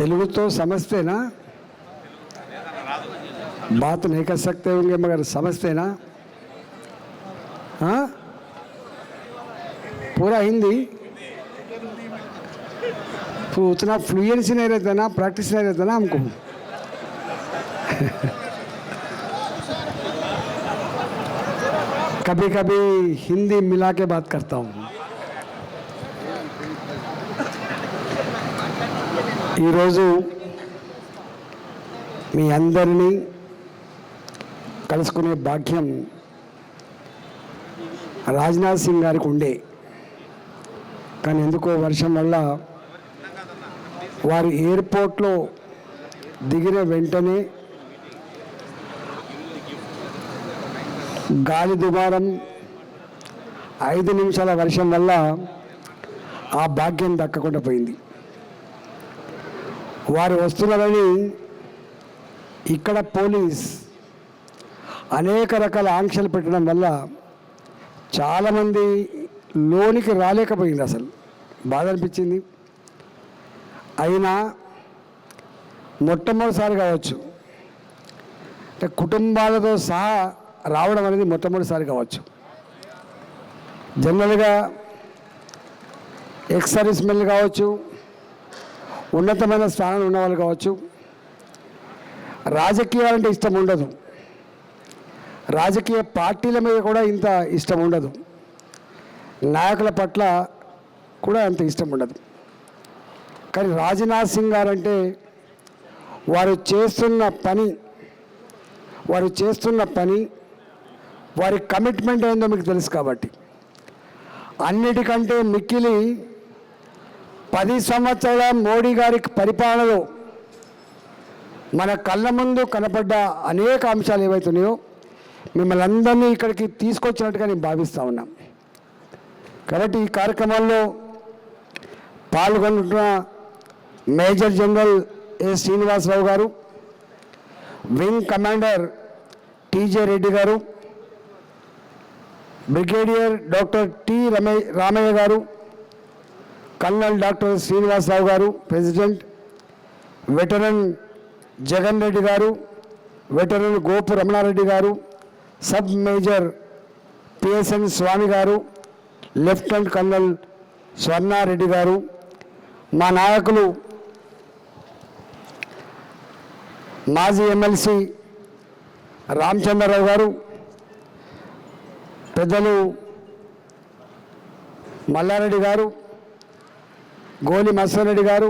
तेलुगु तो समझते ना। बात नहीं कर सकते होंगे मगर समझते ना। हाँ? पूरा हिंदी? तो उतना फ्लुएंसी नहीं रहता ना प्रैक्टिस नहीं रहता ना हमको। कभी कभी हिंदी मिला के बात करता हूँ। ఈరోజు మీ అందరినీ కలుసుకునే భాగ్యం రాజ్నాథ్ సింగ్ గారికి ఉండే. కానీ ఎందుకో వర్షం వల్ల వారు ఎయిర్పోర్ట్లో దిగిన వెంటనే గాలి దుమారం ఐదు నిమిషాల వర్షం వల్ల ఆ భాగ్యం దక్కకుండా పోయింది. వారు వస్తున్నారని ఇక్కడ పోలీస్ అనేక రకాల ఆంక్షలు పెట్టడం వల్ల చాలామంది లోనికి రాలేకపోయింది అసలు. బాధ అనిపించింది. అయినా మొట్టమొదటిసారి కావచ్చు. అంటే కుటుంబాలతో సహా రావడం అనేది మొట్టమొదటిసారి కావచ్చు. జనరల్గా ఎక్స్ సర్వీస్ మెన్లు కావచ్చు ఉన్నతమైన స్థానంలో ఉన్నవాళ్ళు కావచ్చు. రాజకీయాలంటే ఇష్టం ఉండదు. రాజకీయ పార్టీల మీద కూడా ఇంత ఇష్టం ఉండదు. నాయకుల పట్ల కూడా అంత ఇష్టం ఉండదు. కానీ రాజ్నాథ్ సింగ్ గారంటే వారు చేస్తున్న పని వారు చేస్తున్న పని వారి కమిట్మెంట్ ఏందో మీకు తెలుసు కాబట్టి. అన్నిటికంటే మిక్కిలి పది సంవత్సరాల మోడీ గారి పరిపాలనలో మన కళ్ళ ముందు కనపడ్డ అనేక అంశాలు ఏవైతున్నాయో మిమ్మల్ని అందరినీ ఇక్కడికి తీసుకొచ్చినట్టుగా నేను భావిస్తూ ఉన్నాం. కాబట్టి ఈ కార్యక్రమాల్లో పాల్గొంటున్న మేజర్ జనరల్ ఏ శ్రీనివాసరావు గారు wing commander TJ Reddy garu brigadier doctor T రమే Ramaiah garu colonel doctor Srinivasarao గారు ప్రెసిడెంట్ వెటరన్ జగన్ రెడ్డి గారు వెటరన్ గోపు రమణారెడ్డి గారు సబ్ మేజర్ పిఎస్ఎన్ స్వామి గారు లెఫ్టినెంట్ కల్నల్ స్వర్ణారెడ్డి గారు మా నాయకులు మాజీ ఎమ్మెల్సీ రామచంద్రరావు గారు పెద్దలు మల్లారెడ్డి గారు గోలి మత్స్యరెడ్డి గారు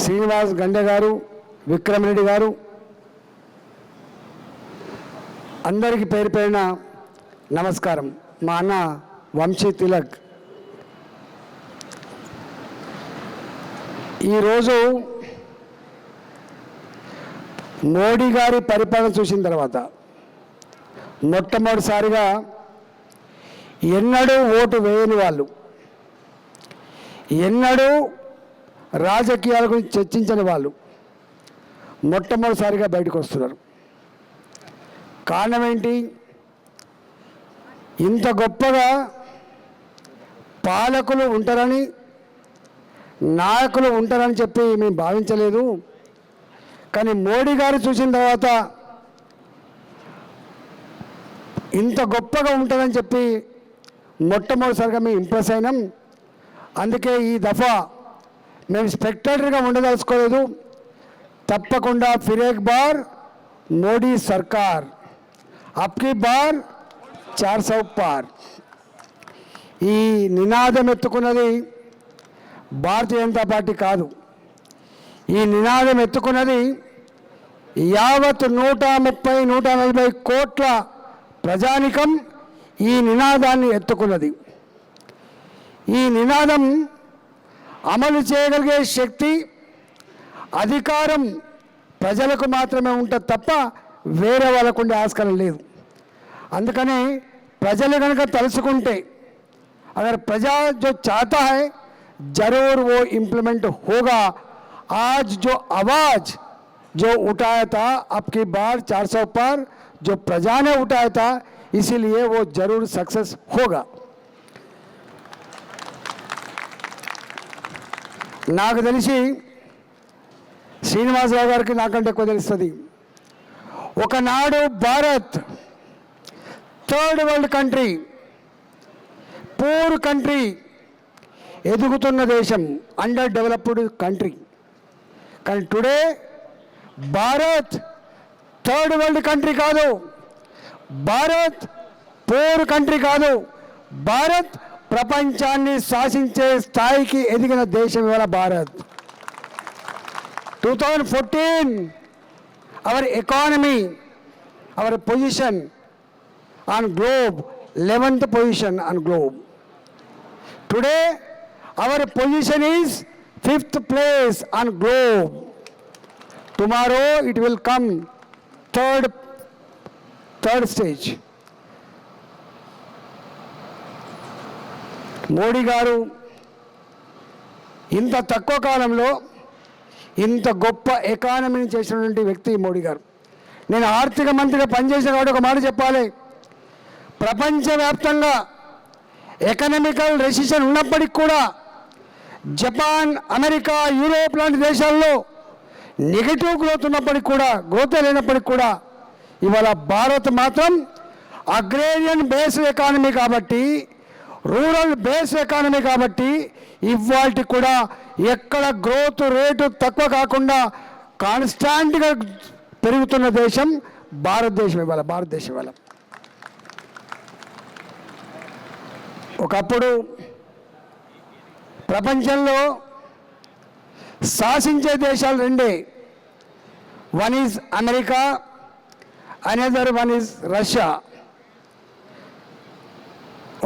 శ్రీనివాస్ గండె గారు విక్రమరెడ్డి గారు అందరికీ పేరు పేరిన నమస్కారం. మా అన్న వంశీ తిలక్. ఈరోజు మోడీ గారి పరిపాలన చూసిన తర్వాత మొట్టమొదటిసారిగా ఎన్నడూ ఓటు వేయని వాళ్ళు ఎన్నడూ రాజకీయాల గురించి చర్చించని వాళ్ళు మొట్టమొదటిసారిగా బయటకు వస్తున్నారు. కారణం ఏంటి? ఇంత గొప్పగా పాలకులు ఉంటారని నాయకులు ఉంటారని చెప్పి మేము భావించలేదు. కానీ మోడీ గారు చూసిన తర్వాత ఇంత గొప్పగా ఉంటుందని చెప్పి మొట్టమొదటిసారిగా మేము ఇంప్రెస్ అయినాం. అందుకే ఈ దఫా మేము స్పెక్టేటర్గా ఉండదలుచుకోలేదు. తప్పకుండా ఫిరేక్ బార్ మోడీ సర్కార్. అప్కి బార్ చార్సౌ పార్. ఈ నినాదం ఎత్తుకున్నది భారతీయ జనతా పార్టీ కాదు. ఈ నినాదం ఎత్తుకున్నది యావత్ నూట ముప్పై నూట నలభై కోట్ల ప్రజానికం ఈ నినాదాన్ని ఎత్తుకున్నది. ఈ నినాదం అమలు చేయగలిగే శక్తి అధికారం ప్రజలకు మాత్రమే ఉంటుంది తప్ప వేరే వాళ్ళకు ఉండే ఆస్కారం లేదు అందుకని ప్రజలు కనుక తలుచుకుంటే अगर प्रजा जो चाहता है जरूर वो इम्प्लीमेंट होगा आज जो आवाज जो उठाया था अब की बार 400 पर जो प्रजा ने उठाया था इसीलिए वो जरूर सक्सेस होगा నాకు తెలిసి శ్రీనివాసరావు గారికి నాకంటే ఎక్కువ తెలుస్తుంది. ఒకనాడు Bharat third world country poor country ఎదుగుతున్న దేశం అండర్ డెవలప్డ్ కంట్రీ. కానీ today Bharat third world country కాదు. భారత్ పూర్ కంట్రీ కాదు. భారత్ ప్రపంచాన్ని శాసించే స్థాయికి ఎదిగిన దేశం ఇవాళ Bharat. Two thousand fourteen our economy our position on globe eleventh position on globe today our position is fifth place on globe tomorrow it will come third third stage Modi garu ఇంత తక్కువ కాలంలో ఇంత గొప్ప ఎకానమీని చేసినటువంటి వ్యక్తి మోడీ గారు. నేను ఆర్థిక మంత్రిగా పనిచేసిన కాబట్టి ఒక మాట చెప్పాలి. ప్రపంచవ్యాప్తంగా ఎకనామికల్ రెసిషన్ ఉన్నప్పటికి కూడా జపాన్ అమెరికా యూరోప్ లాంటి దేశాల్లో నెగిటివ్ గ్రోత్ ఉన్నప్పటికి కూడా గ్రోత్ లేనప్పటికి కూడా ఇవాళ భారత్ మాత్రం అగ్రేరియన్ బేస్డ్ ఎకానమీ కాబట్టి రూరల్ బేస్ ఎకానమీ కాబట్టి ఇవాళ కూడా ఎక్కడ గ్రోత్ రేటు తక్కువ కాకుండా కాన్స్టాంట్గా పెరుగుతున్న దేశం భారతదేశం ఇవాళ భారతదేశం ఇవాళ. ఒకప్పుడు ప్రపంచంలో శాసించే దేశాలు రెండే. One is America another one is Russia.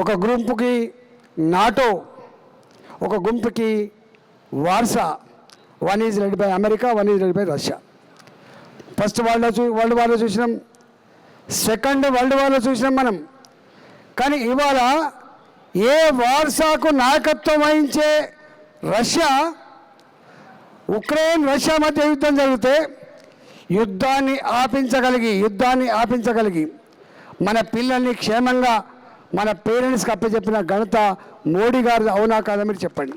ఒక గుంపుకి నాటో ఒక గుంపుకి Warsaw one is led by America one is led by Russia. First world chew world వార్లో చూసినాం. సెకండ్ వరల్డ్ వార్లో చూసినాం మనం. కానీ ఇవాళ ఏ వార్సాకు నాయకత్వం వహించే రష్యా ఉక్రెయిన్ రష్యా మధ్య యుద్ధం జరిగితే యుద్ధాన్ని ఆపించగలిగి యుద్ధాన్ని ఆపించగలిగి మన పిల్లల్ని క్షేమంగా మన పేరెంట్స్కి అప్పచెప్పిన ఘనత మోడీ గారు అవునా కాదా మీరు చెప్పండి.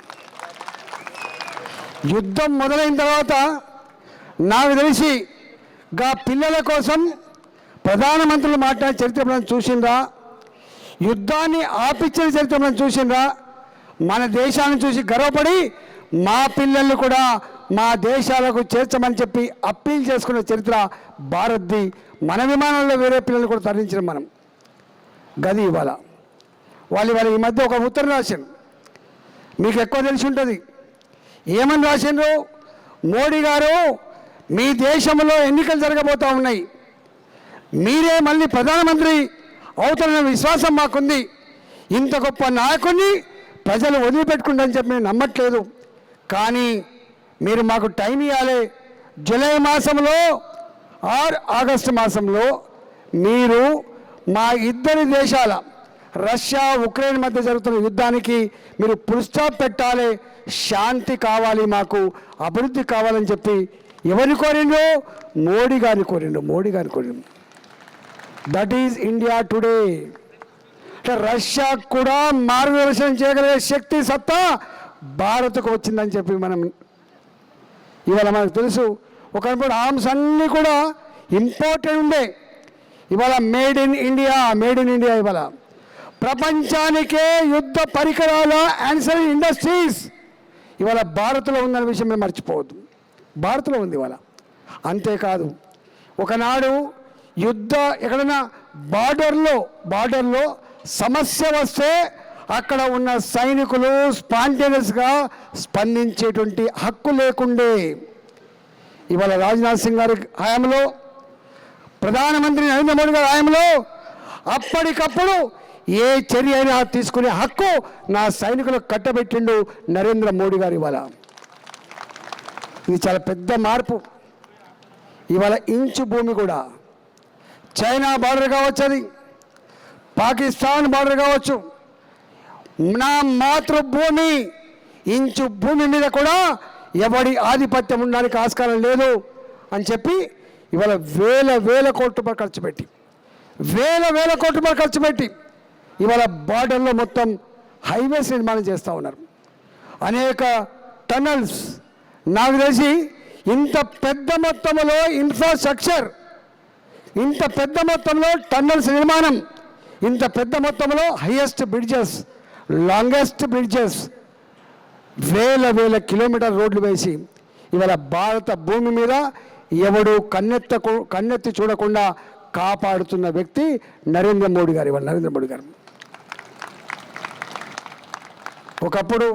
యుద్ధం మొదలైన తర్వాత నాకు తెలిసి గా పిల్లల కోసం ప్రధానమంత్రులు మాట్లాడే చరిత్ర మనం చూసిండ్రా యుద్ధాన్ని ఆపించిన చరిత్ర మనం చూసిండ్రా మన దేశాన్ని చూసి గర్వపడి మా పిల్లల్ని కూడా మా దేశాలకు చేర్చమని చెప్పి అప్పీల్ చేసుకున్న చరిత్ర భారత్ది మన విమానంలో వేరే పిల్లల్ని కూడా తరలించిన మనం. గది ఇవాళ. వాళ్ళు ఇవాళ ఈ మధ్య ఒక ఉత్తరం రాశారు మీకు ఎక్కువ తెలిసి ఉంటుంది. ఏమని రాసిండ్రు? మోడీ గారు మీ దేశంలో ఎన్నికలు జరగబోతూ ఉన్నాయి. మీరే మళ్ళీ ప్రధానమంత్రి అవుతున్న విశ్వాసం మాకుంది. ఇంత గొప్ప నాయకుడిని ప్రజలు వదిలిపెట్టుకుంటారని చెప్పి నేను నమ్మట్లేదు. కానీ మీరు మాకు టైం ఇవ్వాలి జూలై మాసంలో ఆర్ ఆగస్టు మాసంలో మీరు మా ఇద్దరి దేశాల రష్యా ఉక్రెయిన్ మధ్య జరుగుతున్న యుద్ధానికి మీరు పురుస్టాప్ పెట్టాలి. శాంతి కావాలి మాకు అభివృద్ధి కావాలని చెప్పి ఎవరిని కోరిండు మోడీ గారిని కోరిండు మోడీ గారిని కోరిండు దట్ ఈజ్ ఇండియా టుడే అంటే రష్యా కూడా మార్గదర్శనం చేయగలిగే శక్తి సత్తా భారత్కు వచ్చిందని చెప్పి మనం ఇవాళ మనకు తెలుసు. ఒకప్పుడు ఆర్మ్స్ అన్నీ కూడా ఇంపార్టెంట్ ఉండే. ఇవాళ made in India made in India ఇవాళ. ప్రపంచానికే యుద్ధ పరికరాల ఆన్సర్ ఇండస్ట్రీస్ ఇవాళ భారత్లో ఉందనే విషయం మేము మర్చిపోవద్దు. భారత్లో ఉంది ఇవాళ. అంతేకాదు ఒకనాడు యుద్ధ ఎక్కడైనా బార్డర్లో బార్డర్లో సమస్య వస్తే అక్కడ ఉన్న సైనికులు స్పాంటేనియస్గా స్పందించేటువంటి హక్కు లేకుండే. ఇవాళ రాజ్నాథ్ సింగ్ గారి హయాంలో ప్రధానమంత్రి నరేంద్ర మోడీ గారి హయాంలో అప్పటికప్పుడు ఏ చర్య అయినా తీసుకునే హక్కు నా సైనికులకు కట్టబెట్టిండు నరేంద్ర మోడీ గారు ఇవాళ. ఇది చాలా పెద్ద మార్పు. ఇవాళ ఇంచు భూమి కూడా. చైనా బార్డర్ కావచ్చు అది. పాకిస్తాన్ బార్డర్ కావచ్చు. నా మాతృభూమి ఇంచు భూమి మీద కూడా ఎవడి ఆధిపత్యం ఉండడానికి ఆస్కారం లేదు అని చెప్పి ఇవాళ వేల వేల కోట్ల రూపాయలు ఖర్చు పెట్టి. వేల వేల కోట్ల రూపాయలు ఖర్చు పెట్టి ఇవాళ బార్డర్లో మొత్తం హైవేస్ నిర్మాణం చేస్తూ ఉన్నారు. అనేక టన్నల్స్. నాకు తెలిసి ఇంత పెద్ద మొత్తంలో ఇన్ఫ్రాస్ట్రక్చర్ ఇంత పెద్ద మొత్తంలో టన్నల్స్ నిర్మాణం ఇంత పెద్ద మొత్తంలో హైయెస్ట్ బ్రిడ్జెస్ లాంగెస్ట్ బ్రిడ్జెస్ వేల వేల కిలోమీటర్ రోడ్లు వేసి ఇవాళ భారత భూమి మీద ఎవడు కన్నెత్తకు కన్నెత్తి చూడకుండా కాపాడుతున్న వ్యక్తి నరేంద్ర మోడీ గారు ఇవాళ నరేంద్ర మోడీ గారు. ఒకప్పుడు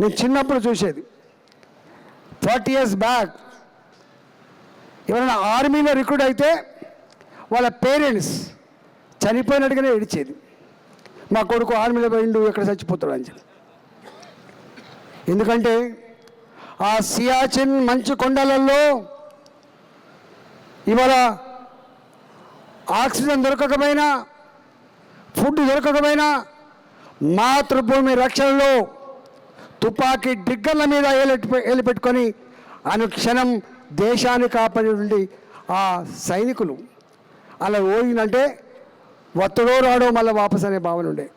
నేను చిన్నప్పుడు చూసేది. ఫార్టీ ఇయర్స్ బ్యాక్ ఎవరైనా ఆర్మీలో రిక్రూట్ అయితే వాళ్ళ పేరెంట్స్ చనిపోయినట్టుగానే ఏడిచేది. మా కొడుకు ఆర్మీలో పోయిండు ఎక్కడ చచ్చిపోతాడు అని చెప్పి. ఎందుకంటే ఆ సియాచిన్ మంచు కొండలలో ఇవాళ ఆక్సిజన్ దొరకకపోయినా ఫుడ్ దొరకకపోయినా మాతృభూమి రక్షణలో తుపాకీ డిగ్గర్ల మీద ఏలెట్టు ఏలిపెట్టుకొని అనుక్షణం దేశాన్ని కాపాడి ఆ సైనికులు. అలా పోయిందంటే వత్తడో రాడో మళ్ళీ వాపస్ అనే భావన ఉండే.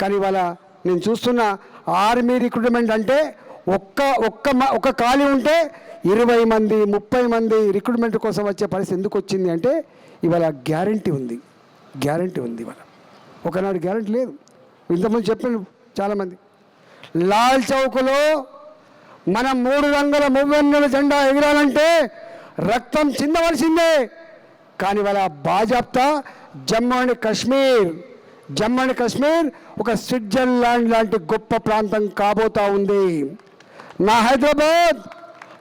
కానీ ఇవాళ నేను చూస్తున్న ఆర్మీ రిక్రూట్మెంట్ అంటే ఒక్క ఒక్క ఒక ఒక్క ఖాళీ ఉంటే ఇరవై మంది ముప్పై మంది రిక్రూట్మెంట్ కోసం వచ్చే పరిస్థితి ఎందుకు వచ్చింది అంటే ఇవాళ గ్యారంటీ ఉంది. గ్యారంటీ ఉంది ఇవాళ. ఒకనాడు గ్యారంటీ లేదు. ఇంతమంది చెప్పాను చాలామంది లాల్ చౌక్లో మనం మూడు వందల మువ్వెన్నెల జెండా ఎగిరాలంటే రక్తం చిందవలసిందే. కానీ వాళ్ళ బాజాప్తా జమ్మూ అండ్ కాశ్మీర్ జమ్మూ అండ్ కాశ్మీర్ ఒక స్విట్జర్లాండ్ లాంటి గొప్ప ప్రాంతం కాబోతా ఉంది. నా హైదరాబాద్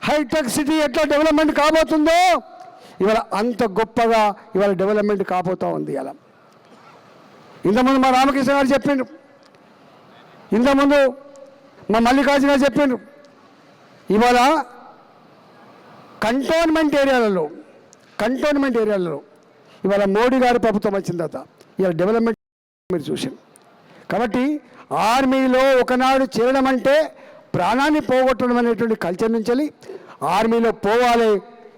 హైటెక్ సిటీ ఎట్లా డెవలప్మెంట్ కాబోతుందో ఇవాళ అంత గొప్పగా ఇవాళ డెవలప్మెంట్ కాబోతూ ఉంది ఇలా ఇంతకుముందు మా రామకృష్ణ గారు చెప్పిండ్రు. ఇంతకుముందు మా మల్లికార్జున గారు చెప్పిండ్రు. ఇవాళ కంటోన్మెంట్ ఏరియాలలో కంటోన్మెంట్ ఏరియాలలో ఇవాళ మోడీ గారి ప్రభుత్వం వచ్చిన తర్వాత ఇవాళ డెవలప్మెంట్ మీరు చూసారు కాబట్టి ఆర్మీలో ఒకనాడు చేరడం అంటే ప్రాణాన్ని పోగొట్టడం అనేటువంటి కల్చర్ నుంచి వెళ్ళి ఆర్మీలో పోవాలి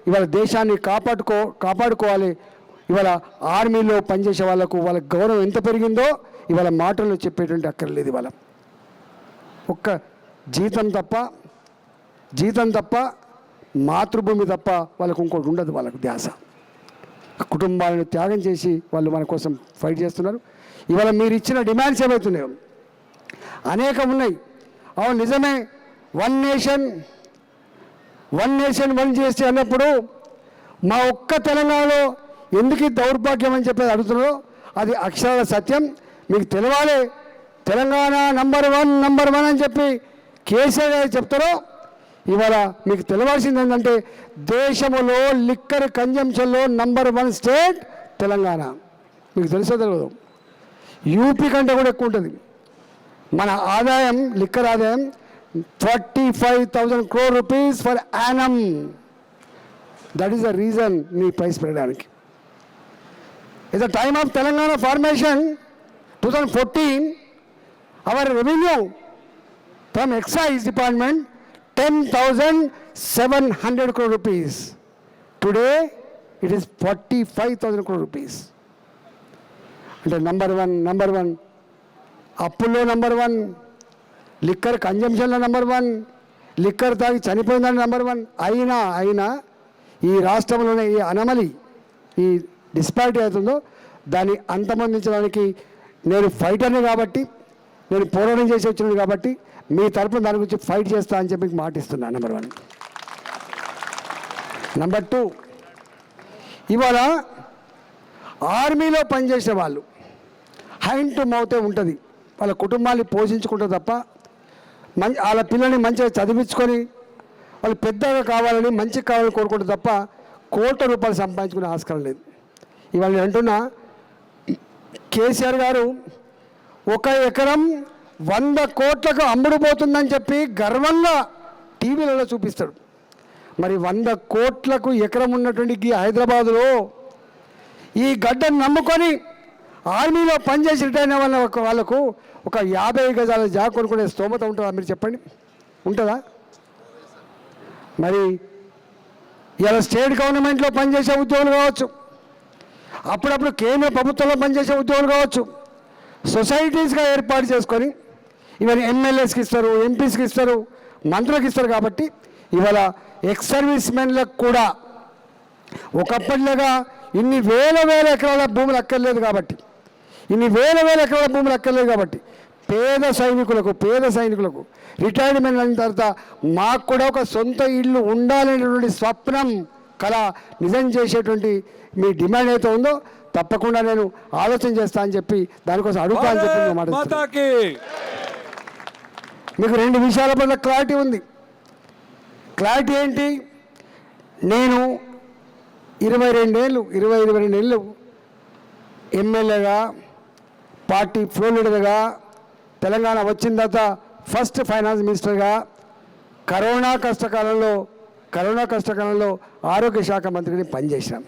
ఇవాళ దేశాన్ని కాపాడుకో కాపాడుకోవాలి. ఇవాళ ఆర్మీలో పనిచేసే వాళ్ళకు వాళ్ళ గౌరవం ఎంత పెరిగిందో ఇవాళ మాటల్లో చెప్పేటువంటి అక్కర్లేదు ఇవాళ. ఒక్క జీతం తప్ప జీతం తప్ప మాతృభూమి తప్ప వాళ్ళకు ఇంకోటి ఉండదు వాళ్ళకు ధ్యాస. కుటుంబాలను త్యాగం చేసి వాళ్ళు మన కోసం ఫైట్ చేస్తున్నారు. ఇవాళ మీరు ఇచ్చిన డిమాండ్స్ ఏమవుతున్నాయో అనేకం ఉన్నాయి. అవును నిజమే. One nation one nation one చేస్తే అన్నప్పుడు మా ఒక్క తెలంగాణలో ఎందుకు దౌర్భాగ్యం అని చెప్పేది అడుగుతున్నారో అది అక్షరాల సత్యం. మీకు తెలవాలి. Telangana number one number one అని చెప్పి కేసీఆర్ గారు చెప్తారో ఇవాళ మీకు తెలవాల్సింది ఏంటంటే దేశంలో లిక్కర్ కన్జంప్షన్లో నంబర్ వన్ స్టేట్ తెలంగాణ. మీకు తెలుసో తెలియదు యూపీ కంటే కూడా ఎక్కువ ఉంటుంది. మన ఆదాయం లిక్కర్ ఆదాయం thirty five thousand crore rupees per annum that is the reason me price పెరగడానికి. It the time of Telangana formation two thousand fourteen our revenue from excise department ten thousand seven hundred crore rupees today it is forty five thousand crore rupees liquor కన్జంప్షన్లో number one liquor తాగి చనిపోయిందని number one అయినా అయినా ఈ రాష్ట్రంలోనే ఈ అనమలి ఈ disparity అవుతుందో దాన్ని అంతమొందించడానికి నేను ఫైటర్ని కాబట్టి నేను పోరాటం చేసి వచ్చినాను కాబట్టి మీ తరపున దాని గురించి ఫైట్ చేస్తా అని చెప్పి మీకు నెంబర్ వన్ నెంబర్ టూ ఇవాళ ఆర్మీలో పనిచేసే వాళ్ళు హైండ్ టు మౌతే ఉంటుంది. వాళ్ళ కుటుంబాన్ని పోషించుకుంటే తప్ప మం వాళ్ళ పిల్లల్ని మంచిగా చదివించుకొని వాళ్ళు పెద్దగా కావాలని మంచి కావాలని కోరుకుంటే తప్ప కోట్ల రూపాయలు సంపాదించుకునే ఆస్కారం లేదు. ఇవాళ నేను అంటున్నా కేసీఆర్ గారు ఒక ఎకరం వంద కోట్లకు అమ్ముడుపోతుందని చెప్పి గర్వంగా టీవీలలో చూపిస్తాడు. మరి వంద కోట్లకు ఎకరం ఉన్నటువంటి ఈ హైదరాబాదులో ఈ గడ్డను నమ్ముకొని ఆర్మీలో పనిచేసి రిటైర్ అయిన వాళ్ళ వాళ్ళకు ఒక యాభై గజాల జాగ కొనుక్కునే స్తోమత ఉంటుందా? మీరు చెప్పండి. ఉంటుందా? మరి ఇలా స్టేట్ గవర్నమెంట్లో పనిచేసే ఉద్యోగులు కావచ్చు. అప్పుడప్పుడు కేంద్ర ప్రభుత్వంలో పనిచేసే ఉద్యోగులు కావచ్చు. సొసైటీస్గా ఏర్పాటు చేసుకొని ఇవన్నీ ఎమ్మెల్యేస్కి ఇస్తారు ఎంపీస్కి ఇస్తారు మంత్రులకు ఇస్తారు కాబట్టి ఇవాళ ఎక్స్ సర్వీస్ మెన్లకు కూడా ఒకప్పటిలాగా ఇన్ని వేల వేల ఎకరాల భూములు అక్కర్లేదు కాబట్టి ఇన్ని వేల వేల ఎకరాల భూములు అక్కర్లేదు కాబట్టి పేద సైనికులకు పేద సైనికులకు రిటైర్మెంట్ అయిన తర్వాత మాకు కూడా ఒక సొంత ఇల్లు ఉండాలనేటువంటి స్వప్నం కళ నిజం చేసేటువంటి మీ డిమాండ్ అయితే ఉందో తప్పకుండా నేను ఆలోచన చేస్తా అని చెప్పి దానికోసం అడుగుతా అని చెప్పి మాట మీకు రెండు విషయాల పట్ల క్లారిటీ ఉంది. క్లారిటీ ఏంటి? నేను ఇరవై రెండేళ్ళు ఇరవై ఇరవై రెండేళ్ళు ఎమ్మెల్యేగా పార్టీ ఫ్లో లీడర్గా తెలంగాణ వచ్చిన తర్వాత ఫస్ట్ ఫైనాన్స్ మినిస్టర్గా కరోనా కష్టకాలంలో కరోనా కష్టకాలంలో ఆరోగ్య శాఖ మంత్రిని పనిచేశాం.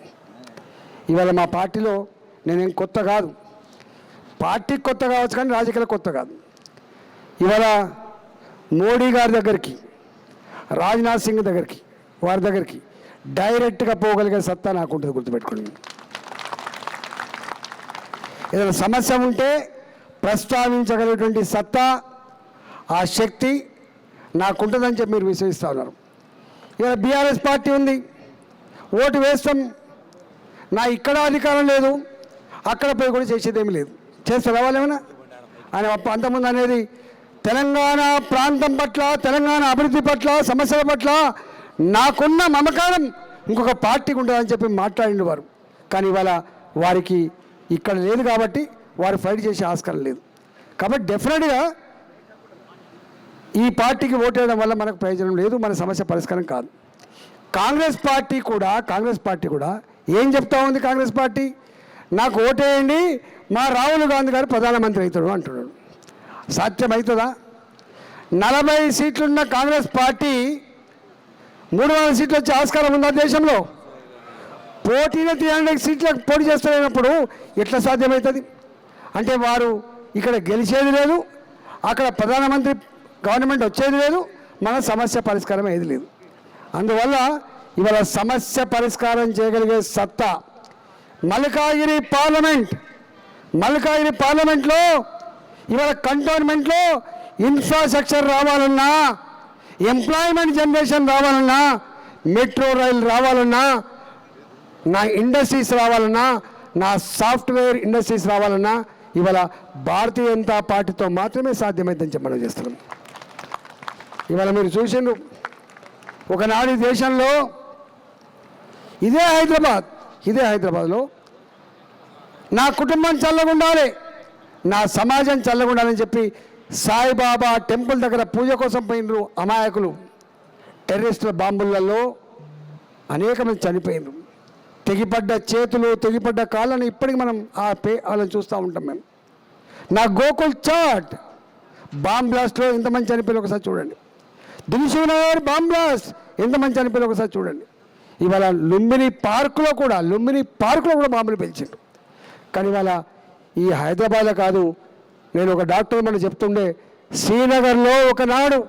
ఇవాళ మా పార్టీలో నేనేం కొత్త కాదు. పార్టీ కొత్త కావచ్చు కానీ రాజకీయాలు కొత్త కాదు. ఇవాళ మోడీ గారి దగ్గరికి రాజ్నాథ్ సింగ్ దగ్గరికి వారి దగ్గరికి డైరెక్ట్గా పోగలిగే సత్తా నాకు ఉంటుంది గుర్తుపెట్టుకోండి. ఏదైనా సమస్య ఉంటే ప్రస్తావించగలిగినటువంటి సత్తా ఆ శక్తి నాకుంటుందని చెప్పి మీరు విశ్వసిస్తూ ఉన్నారు. ఇవాళ బీఆర్ఎస్ పార్టీ ఉంది. ఓటు వేస్తాం. నా ఇక్కడ అధికారం లేదు. అక్కడ పోయి కూడా చేసేదేమీ లేదు. చేస్తే వాళ్ళు ఏమైనా? ఆయన అంతకుముందు అనేది తెలంగాణ ప్రాంతం పట్ల తెలంగాణ అభివృద్ధి పట్ల సమస్యల పట్ల నాకున్న మమకారం ఇంకొక పార్టీకి ఉంటుందని చెప్పి మాట్లాడిన వారు కానీ ఇవాళ వారికి ఇక్కడ లేదు కాబట్టి వారు ఫైట్ చేసే ఆస్కారం లేదు. కాబట్టి డెఫినెట్గా ఈ పార్టీకి ఓటేయడం వల్ల మనకు ప్రయోజనం లేదు మన సమస్య పరిష్కారం కాదు. కాంగ్రెస్ పార్టీ కూడా కాంగ్రెస్ పార్టీ కూడా ఏం చెప్తా ఉంది కాంగ్రెస్ పార్టీ? నాకు ఓటేయండి మా రాహుల్ గాంధీ గారు ప్రధానమంత్రి అవుతాడు అంటున్నాడు. సాధ్యమవుతుందా నలభై సీట్లున్న కాంగ్రెస్ పార్టీ మూడు వందల సీట్లు వచ్చే ఆస్కారం ఉందా దేశంలో? పోటీలో త్రీ హండ్రెడ్ సీట్లకు పోటీ చేస్తున్నప్పుడు ఎట్లా సాధ్యమవుతుంది? అంటే వారు ఇక్కడ గెలిచేది లేదు అక్కడ ప్రధానమంత్రి గవర్నమెంట్ వచ్చేది లేదు మన సమస్య పరిష్కారం ఏది లేదు. అందువల్ల ఇవాళ సమస్య పరిష్కారం చేయగలిగే సత్తా మల్కాగిరి పార్లమెంట్ మల్కాగిరి పార్లమెంట్లో ఇవాళ కంటోన్మెంట్లో ఇన్ఫ్రాస్ట్రక్చర్ రావాలన్నా ఎంప్లాయ్మెంట్ జనరేషన్ రావాలన్నా మెట్రో రైలు రావాలన్నా నా ఇండస్ట్రీస్ రావాలన్నా నా సాఫ్ట్వేర్ ఇండస్ట్రీస్ రావాలన్నా ఇవాళ భారతీయ జనతా పార్టీతో మాత్రమే సాధ్యమైందని చెప్పి మనం చేస్తున్నాం. ఇవాళ మీరు చూసిండ్రు ఒకనాడు దేశంలో ఇదే హైదరాబాద్ ఇదే హైదరాబాద్లో నా కుటుంబం చల్లగుండాలి నా సమాజం చల్లగా ఉండాలని చెప్పి సాయిబాబా టెంపుల్ దగ్గర పూజ కోసం పోయినరు అమాయకులు. టెర్రరిస్టుల బాంబులలో అనేక మంది చనిపోయినరు తెగిపడ్డ చేతులు తెగిపడ్డ కాళ్ళని ఇప్పటికి మనం ఆ పే వాళ్ళని చూస్తూ ఉంటాం మేము. నా గోకుల్ చాట్! బాంబ్ బ్లాస్ట్లో ఎంతమంది చనిపోయిన ఒకసారి చూడండి. Dilsukhnagar bomb blast! ఎంతమంది చనిపోయిన ఒకసారి చూడండి. ఇవాళ లుంబిని పార్కులో కూడా లుంబిని పార్కులో కూడా బాంబులు పెంచిండు కానీ ఇవాళ ఈ హైదరాబాద్లో కాదు నేను ఒక డాక్టర్ మనం చెప్తుండే శ్రీనగర్లో ఒకనాడు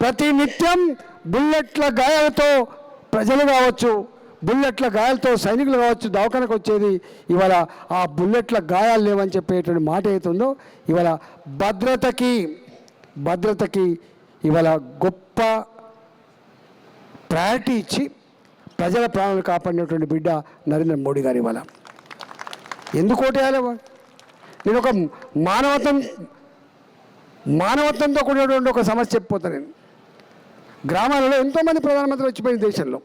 ప్రతి నిత్యం బుల్లెట్ల గాయాలతో ప్రజలు కావచ్చు బుల్లెట్ల గాయాలతో సైనికులు కావచ్చు దవాఖానకు వచ్చేది ఇవాళ ఆ బుల్లెట్ల గాయాలు లేవని చెప్పేటువంటి మాట అవుతుందో ఇవాళ భద్రతకి భద్రతకి ఇవాళ గొప్ప ప్రయారిటీ ఇచ్చి ప్రజల ప్రాణాలు కాపాడినటువంటి బిడ్డ నరేంద్ర మోడీ గారు ఇవాళ. ఎందుకు ఓటేయాలి నేను ఒక మానవత్వం మానవత్వంతో కూడినటువంటి ఒక సమస్య చెప్పిపోతాను నేను. గ్రామాలలో ఎంతోమంది ప్రధానమంత్రి వచ్చిపోయింది దేశంలో.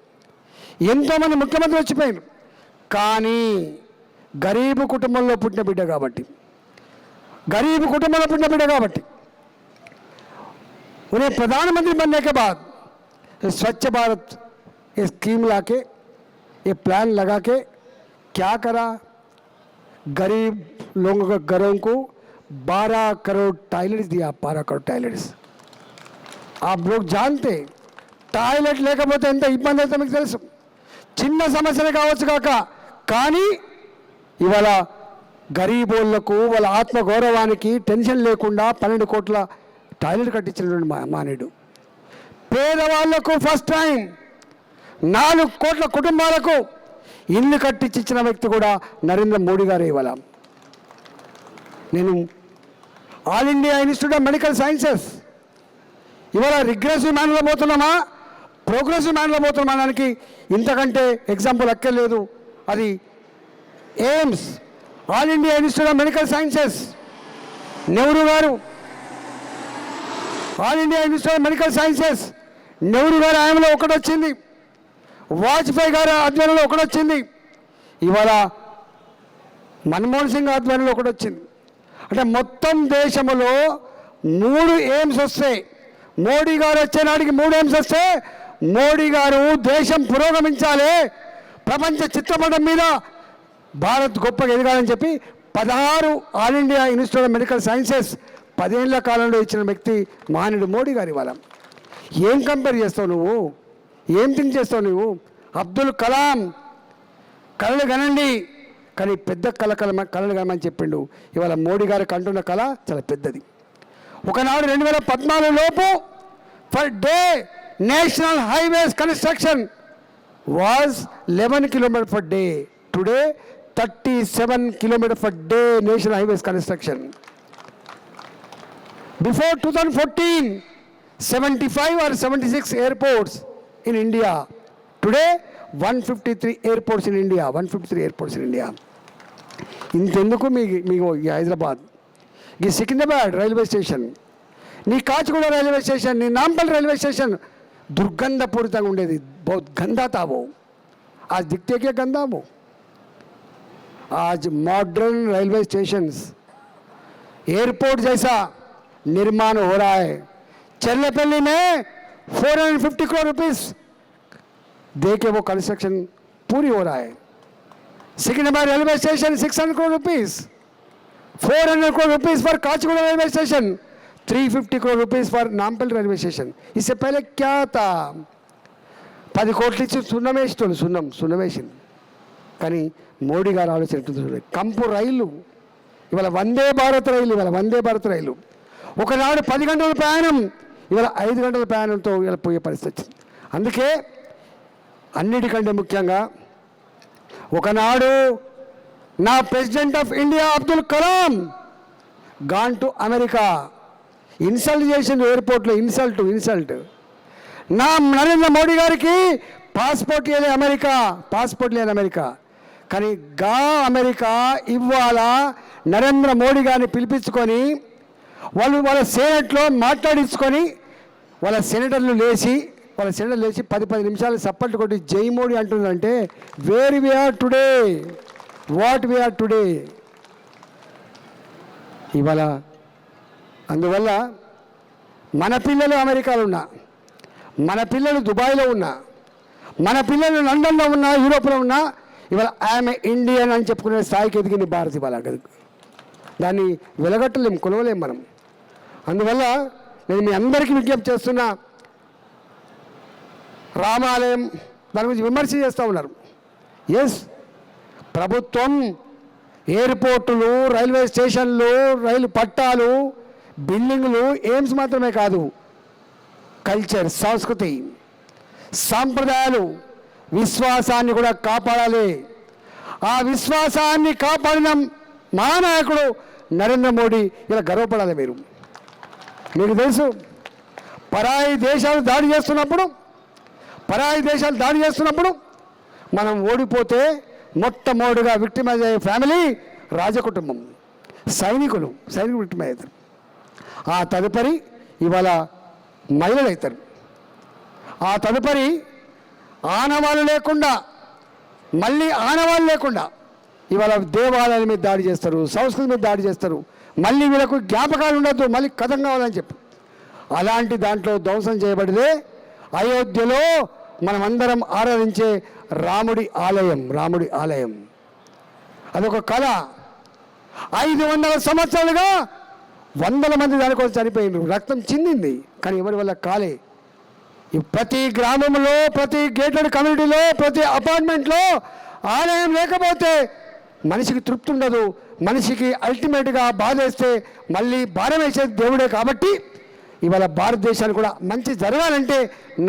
ఎంతోమంది ముఖ్యమంత్రి వచ్చిపోయారు కానీ గరీబు కుటుంబంలో పుట్టిన బిడ్డ కాబట్టి गरीब कुटुंबाला पुण्य मिले కాబట్టి उन्हें प्रधानमंत्री बनने के बाद ये स्वच्छ भारत ये स्कीम लाके ये प्लान लगा के क्या करा गरीब लोगों के घरों को 12 करोड़ टॉयलेट्स दिया 12 करोड़ टॉयलेट्स आप लोग जानते టాయిలెట్ లేకపోతే ఎంత ఇబ్బంది అయితే మీకు తెలుసు చిన్న సమస్యలు కావచ్చు కాక కానీ ఇవాళ గరీబోళ్ళకు వాళ్ళ ఆత్మ గౌరవానికి టెన్షన్ లేకుండా పన్నెండు కోట్ల టాయిలెట్ కట్టించినటువంటి మా మానేడు. పేదవాళ్ళకు ఫస్ట్ టైం నాలుగు కోట్ల కుటుంబాలకు ఇల్లు కట్టించిన వ్యక్తి కూడా నరేంద్ర మోడీ గారు ఇవాళ. నేను All India Institute of Medical Sciences ఇవాళ రిగ్రెసివ్ మ్యాన్లో పోతున్నామా? ప్రోగ్రెసివ్ మ్యాన్లో పోతున్న మనకి ఇంతకంటే ఎగ్జాంపుల్ అక్కర్లేదు. అది AIIMS all India institute of medical sciences. Nehru garu all India institute of medical sciences. Nehru గారి ఆయనలో ఒకటి వచ్చింది వాజ్పేయి గారి ఆధ్వర్యంలో ఒకటి వచ్చింది ఇవాళ మన్మోహన్ సింగ్ ఆధ్వర్యంలో ఒకటి వచ్చింది అంటే మొత్తం దేశంలో మూడు ఎయిమ్స్ వస్తాయి మోడీ గారు వచ్చే నాటికి మూడు ఎయిమ్స్ వస్తే మోడీ గారు దేశం పురోగమించాలి. ప్రపంచ చిత్రపటం మీద భారత్ గొప్పగా ఎదగాలని చెప్పి పదహారు all India institute of medical sciences పదేళ్ళ కాలంలో ఇచ్చిన వ్యక్తి మహానుడు మోడీ గారి ఇవాళ. ఏం కంపేర్ చేస్తావు నువ్వు? ఏం థింక్ చేస్తావు నువ్వు? అబ్దుల్ కలాం కళలు కనండి కానీ పెద్ద కళ కళ కళలు కనమని చెప్పిండు. ఇవాళ మోడీ గారు కంటున్న కళ చాలా పెద్దది. ఒకనాడు రెండు వేల పద్నాలుగు లోపు per day national highways construction was eleven kilometer per day. Today thirty seven kilometer per day national highways construction. Before two thousand fourteen seventy five or seventy six airports in India today one fifty three airports in India one fifty three airports in India ఇంతెందుకు మీకు మీకు ఈ హైదరాబాద్? ఈ Secunderabad railway station. నీ Kacheguda railway station నీ Nampally railway station దుర్గంధపూరితంగా ఉండేది बहुत गंदा था वो आज दिखते क्या गंदा वो आज मॉडर्न रेलवे स्टेशंस एयरपोर्ट जैसा निर्माण हो रहा है चल्लेपल्ली में 450 करोड़ रुपीस दे के वो कंस्ट्रक्शन पूरी हो रहा है Secunderabad railway station 600 crore rupees 400 crore rupees for Kacheguda railway station 350 crore rupees for Nampally railway station इससे पहले क्या था పది కోట్లు ఇచ్చి సున్నం వేసేటోళ్ళు సున్నం సున్నం వేసింది కానీ మోడీ గారు ఆలోచన ఎట్లా చూడండి. కంపు రైలు ఇవాళ వందే భారత్ రైలు ఇవాళ వందే భారత్ రైలు ఒకనాడు పది గంటల ప్రయాణం ఇవాళ ఐదు గంటల ప్రయాణంతో ఇవాళ పోయే పరిస్థితి వచ్చింది అందుకే అన్నిటికంటే ముఖ్యంగా ఒకనాడు నా president of India Abdul Kalam gone to America Insult చేసిండు ఎయిర్పోర్ట్లో ఇన్సల్ట్ ఇన్సల్ట్. నా నరేంద్ర మోడీ గారికి పాస్పోర్ట్ లేని అమెరికా పాస్పోర్ట్ లేని అమెరికా. కానీ గా అమెరికా ఇవాళ నరేంద్ర మోడీ గారిని పిలిపించుకొని వాళ్ళు వాళ్ళ సెనెట్లో మాట్లాడించుకొని వాళ్ళ సెనేటర్లు లేచి వాళ్ళ సెనేటర్ లేచి పది పది నిమిషాలు సప్పట్లు కొట్టి జై Modi అంటుందంటే where we are today what we are today ఇవాళ అందువల్ల మన పిల్లలు అమెరికాలో ఉన్నా మన పిల్లలు దుబాయ్లో ఉన్నా మన పిల్లలు లండన్లో ఉన్నా యూరోప్లో ఉన్నా ఇవాళ ఆమె ఇండియన్ అని చెప్పుకునే స్థాయికి ఎదిగింది భారత్ ఇవాళ దాన్ని వెలగట్టలేం కొలవలేం మనం. అందువల్ల నేను మీ అందరికీ విజ్ఞప్తి చేస్తున్నా రామాలయం దాని గురించి విమర్శ చేస్తూ ఉన్నారు. ఎస్ ప్రభుత్వం ఎయిర్పోర్టులు రైల్వే స్టేషన్లు రైలు పట్టాలు బిల్డింగ్లు ఎయిమ్స్ మాత్రమే కాదు కల్చర్ సంస్కృతి సాంప్రదాయాలు విశ్వాసాన్ని కూడా కాపాడాలి. ఆ విశ్వాసాన్ని కాపాడిన మహానాయకుడు నరేంద్ర మోడీ ఇలా గర్వపడాలి మీరు. మీకు తెలుసు పరాయి దేశాలు దాడి చేస్తున్నప్పుడు పరాయి దేశాలు దాడి చేస్తున్నప్పుడు మనం ఓడిపోతే మొట్టమొదటిగా విక్టిమైజ్ అయ్యే ఫ్యామిలీ రాజకుటుంబం సైనికులు సైనికులు విక్టిమైజ్ అవుతారు. ఆ తదుపరి ఇవాళ మహిళలు అవుతారు ఆ తదుపరి ఆనవాళ్ళు లేకుండా మళ్ళీ ఆనవాళ్ళు లేకుండా ఇవాళ దేవాలయాల మీద దాడి చేస్తారు సంస్కృతి మీద దాడి చేస్తారు. మళ్ళీ వీళ్ళకు జ్ఞాపకాలు ఉండొద్దు మళ్ళీ కథం కావాలని చెప్పి. అలాంటి దాంట్లో ధ్వంసం చేయబడితే అయోధ్యలో మనమందరం ఆరాధించే రాముడి ఆలయం రాముడి ఆలయం. అదొక కళ. ఐదు వందల సంవత్సరాలుగా వందల మంది దానికోసం చనిపోయిండ్రు. రక్తం చిందింది కానీ ఎవరి వల్ల కాలే. ఈ ప్రతి గ్రామంలో ప్రతి గేటెడ్ కమ్యూనిటీలో ప్రతి అపార్ట్మెంట్లో ఆలయం లేకపోతే మనిషికి తృప్తి ఉండదు. మనిషికి అల్టిమేట్గా బాధ వేస్తే మళ్ళీ భారం వేసేది దేవుడే కాబట్టి ఇవాళ భారతదేశానికి కూడా మంచి జరగాలంటే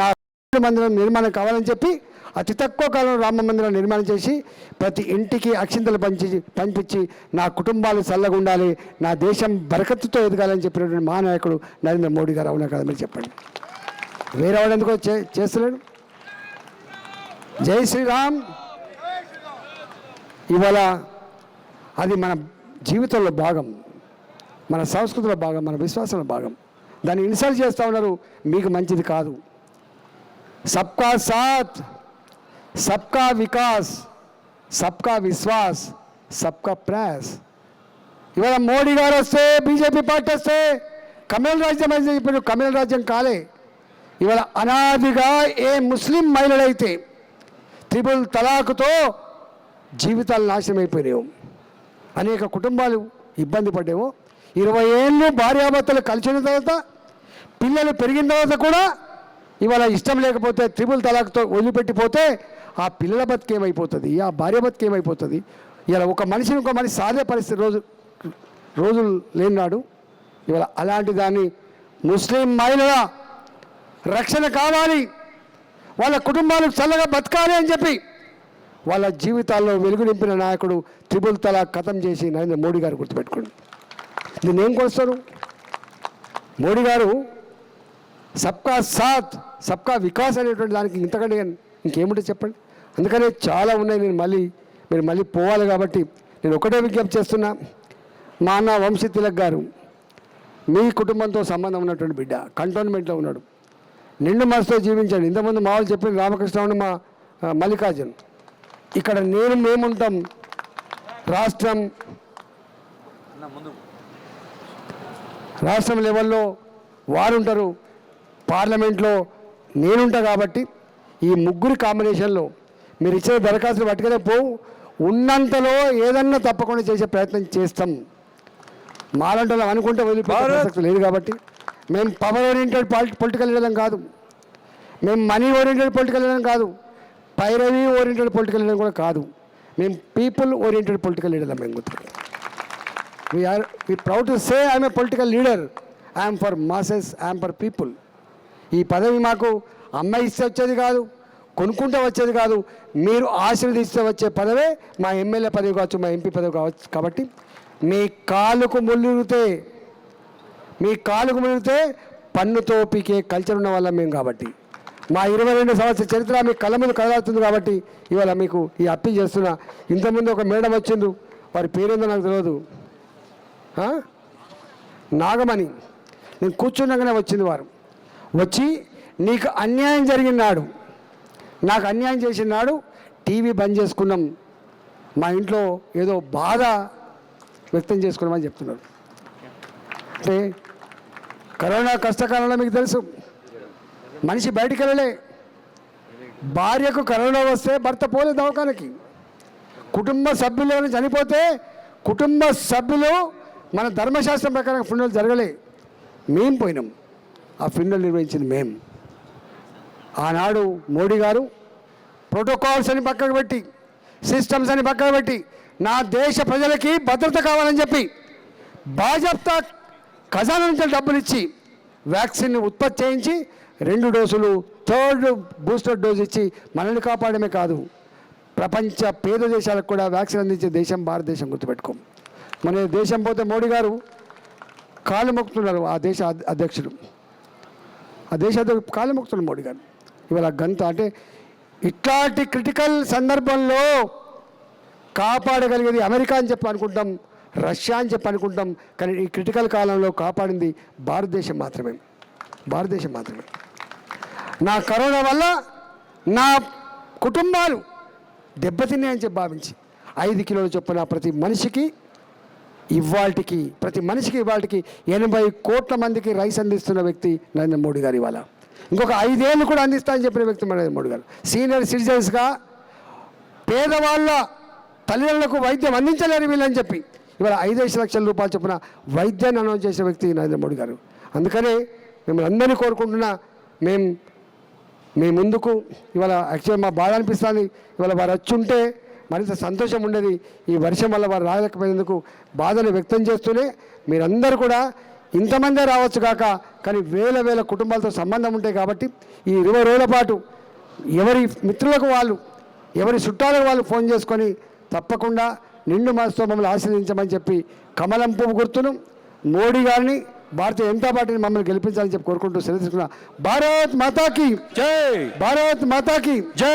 నా మందిరం నిర్మాణం కావాలని చెప్పి అతి తక్కువ కాలంలో రామ మందిరం నిర్మాణం చేసి ప్రతి ఇంటికి అక్షింతలు పంచి పంపించి నా కుటుంబాలు చల్లగా ఉండాలి నా దేశం బరకత్తుతో ఎదగాలని చెప్పినటువంటి మహానాయకుడు నరేంద్ర మోడీ గారు అవునా కదా మీరు చెప్పండి. వేరే వాడు ఎందుకో చే చేస్తలేడు జై శ్రీరామ్. ఇవాళ అది మన జీవితంలో భాగం మన సంస్కృతిలో భాగం మన విశ్వాసంలో భాగం. దాన్ని ఇన్సల్ట్ చేస్తూ ఉన్నారు మీకు మంచిది కాదు. సబ్కా సాత్. సబ్కా వికాస్ సబ్కా విశ్వాస్ సబ్కా ప్రయాస్. ఇవాళ మోడీ గారు వస్తే బీజేపీ పార్టీ వస్తే కమ్యూనల్ రాజ్యం అయితే ఇప్పుడు కమ్యూనల్ రాజ్యం కాలే. ఇవాళ అనాదిగా ఏ ముస్లిం మహిళలైతే త్రిపుల్ తలాకుతో జీవితాలు నాశనం అయిపోయినాయో అనేక కుటుంబాలు ఇబ్బంది పడ్డావో ఇరవై ఏళ్ళు భార్యాభర్తలు కలిసిన తర్వాత పిల్లలు పెరిగిన తర్వాత కూడా ఇవాళ ఇష్టం లేకపోతే త్రిపుల్ తలాక్తో వదిలిపెట్టిపోతే ఆ పిల్లల బతికేమైపోతుంది ఆ భార్య బతికేమైపోతుంది ఇలా ఒక మనిషిని ఒక మనిషి సాధే పరిస్థితి రోజు రోజులు లేనినాడు ఇవాళ అలాంటి దాన్ని ముస్లిం మహిళల రక్షణ కావాలి. వాళ్ళ కుటుంబాలు చల్లగా బతకాలి అని చెప్పి వాళ్ళ జీవితాల్లో వెలుగు నింపిన నాయకుడు త్రిబుల్ తల ఖతం చేసి నరేంద్ర మోడీ గారు గుర్తుపెట్టుకోండి. దీన్ని ఏం కొలుస్తారు? మోడీ గారు సబ్కా సాత్ సబ్కా వికాస్ అనేటువంటి దానికి ఇంతకంటే ఇంకేముంటే చెప్పండి? అందుకనే చాలా ఉన్నాయి. నేను మళ్ళీ మీరు మళ్ళీ పోవాలి కాబట్టి నేను ఒకటే విజ్ఞప్తి చేస్తున్నా. మా అన్న వంశీ తిలక్ గారు మీ కుటుంబంతో సంబంధం ఉన్నటువంటి బిడ్డ కంటోన్మెంట్లో ఉన్నాడు. నిండు మనసుతో జీవించాడు. ఇంతకుముందు మా వాళ్ళు చెప్పిన రామకృష్ణ మా మల్లికార్జున్. ఇక్కడ నేను మేముంటాం. రాష్ట్రం రాష్ట్రం లెవెల్లో వారు ఉంటారు పార్లమెంట్లో నేనుంటా కాబట్టి ఈ ముగ్గురి కాంబినేషన్లో మీరు ఇచ్చే దరఖాస్తులు పట్టుకునే పోవు. ఉన్నంతలో ఏదన్నా తప్పకుండా చేసే ప్రయత్నం చేస్తాం. మాలంటే అనుకుంటే వదిలిపోయే లేదు కాబట్టి మేము పవర్ ఓరియంటెడ్ పొలిటికల్ లీడర్లం కాదు. మేము మనీ ఓరియంటెడ్ పొలిటికల్ లీడర్ కాదు. పైరవీ ఓరియంటెడ్ పొలిటికల్ లీడర్ కూడా కాదు. మేము పీపుల్ ఓరియంటెడ్ పొలిటికల్ లీడర్లం మేము గుర్తు we are we proud to say I'm a political leader I'm for masses I'm for people ఈ పదవి మాకు అమ్మాయి ఇస్తే వచ్చేది కాదు కొనుక్కుంటే వచ్చేది కాదు మీరు ఆశీర్వదిస్తే వచ్చే పదవే మా ఎమ్మెల్యే పదవి కావచ్చు మా ఎంపీ పదవి కావచ్చు. కాబట్టి మీ కాలుకు ముళ్ళితే మీ కాలుకు మునిగితే పన్నుతో పీకే కల్చర్ ఉన్న వాళ్ళం మేము కాబట్టి. మా ఇరవై రెండు సంవత్సరాల చరిత్ర మీ కళ్ళ ముందు కదలాడుతుంది కాబట్టి ఇవాళ మీకు ఈ అప్పీల్ చేస్తున్నా. ఇంతకుముందు ఒక మేడం వచ్చిండు వారి పేరేందో నాకు తెలియదు నాగమణి. నేను కూర్చుండగానే వచ్చింది వారు. వచ్చి నీకు అన్యాయం జరిగినాడు నాకు అన్యాయం చేసిన నాడు టీవీ బంద్ చేసుకున్నాం. మా ఇంట్లో ఏదో బాధ వ్యక్తం చేసుకున్నామని చెప్తున్నారు అంటే కరోనా కష్టకాలంలో మీకు తెలుసు మనిషి బయటికి వెళ్ళలే. భార్యకు కరోనా వస్తే భర్త పోలే దవాఖానకి. కుటుంబ సభ్యులు చనిపోతే కుటుంబ సభ్యులు మన ధర్మశాస్త్రం ప్రకారం ఫిన్నలు జరగలే. మేము పోయినాం. ఆ ఫిన్నలు నిర్వహించింది మేము ఆనాడు మోడీ గారు ప్రోటోకాల్స్ అని పక్కకు పెట్టి సిస్టమ్స్ అని పక్కకు పెట్టి నా దేశ ప్రజలకి భద్రత కావాలని చెప్పి బాజప్తా ఖజానా నుంచి డబ్బులు ఇచ్చి వ్యాక్సిన్ ఉత్పత్తి చేయించి రెండు డోసులు థర్డ్ బూస్టర్ డోస్ ఇచ్చి మనల్ని కాపాడమే కాదు ప్రపంచ పేద దేశాలకు కూడా వ్యాక్సిన్ అందించే దేశం భారతదేశం గుర్తుపెట్టుకోం. మన దేశం పోతే మోడీ గారు కాలు మొక్కుతున్నారు ఆ దేశ అధ్యక్షులు. అధ్యక్షుడు ఆ దేశ కాలు మొక్కుతున్నారు మోడీ గారు. ఇవాళ గంత అంటే ఇట్లాంటి క్రిటికల్ సందర్భంలో కాపాడగలిగేది అమెరికా అని చెప్పి అనుకుంటాం రష్యా అని చెప్పి అనుకుంటాం కానీ ఈ క్రిటికల్ కాలంలో కాపాడింది భారతదేశం మాత్రమే. భారతదేశం మాత్రమే. నా కరోనా వల్ల నా కుటుంబాలు దెబ్బతిన్నాయని చెప్పి భావించి ఐదు కిలోల చొప్పున ప్రతి మనిషికి ఇవాళకి ప్రతి మనిషికి ఇవాళకి ఎనభై కోట్ల మందికి రైస్ అందిస్తున్న వ్యక్తి నరేంద్ర మోడీ గారు ఇవాళ. ఇంకొక ఐదేళ్ళు కూడా అందిస్తా అని చెప్పిన వ్యక్తి నరేంద్ర మోడీ గారు. సీనియర్ సిటిజన్స్గా పేదవాళ్ళ తల్లిదండ్రులకు వైద్యం అందించలేరు వీళ్ళని చెప్పి. ఇవాళ ఐదేసి లక్షల రూపాయలు చొప్పున వైద్యాన్ని అనౌన్స్ చేసిన వ్యక్తి నరేంద్ర మోడీ గారు. అందుకనే మిమ్మల్ని అందరినీ కోరుకుంటున్నా మేము మీ ముందుకు ఇవాళ యాక్చువల్ మా బాధ అనిపిస్తుంది. ఇవాళ వారు వచ్చి ఉంటే మరింత సంతోషం ఉండేది. ఈ వర్షం వల్ల వారు రాలేకపోయేందుకు బాధను వ్యక్తం చేస్తూనే మీరందరూ కూడా ఇంతమందే రావచ్చు కాక కానీ వేల వేల కుటుంబాలతో సంబంధం ఉంటాయి కాబట్టి ఈ ఇరవై రోజుల పాటు ఎవరి మిత్రులకు వాళ్ళు ఎవరి చుట్టాలకు వాళ్ళు ఫోన్ చేసుకొని తప్పకుండా నిండు మనసుతో మమ్మల్ని ఆశీర్వదించమని చెప్పి కమలం పువ్వు గుర్తును మోడీ గారిని భారతీయ జనతా పార్టీని మమ్మల్ని గెలిపించాలని చెప్పి కోరుకుంటూ సెలవు తీసుకున్నా భారత్ మాతాకి జై! భారత్ మాతాకి. జై!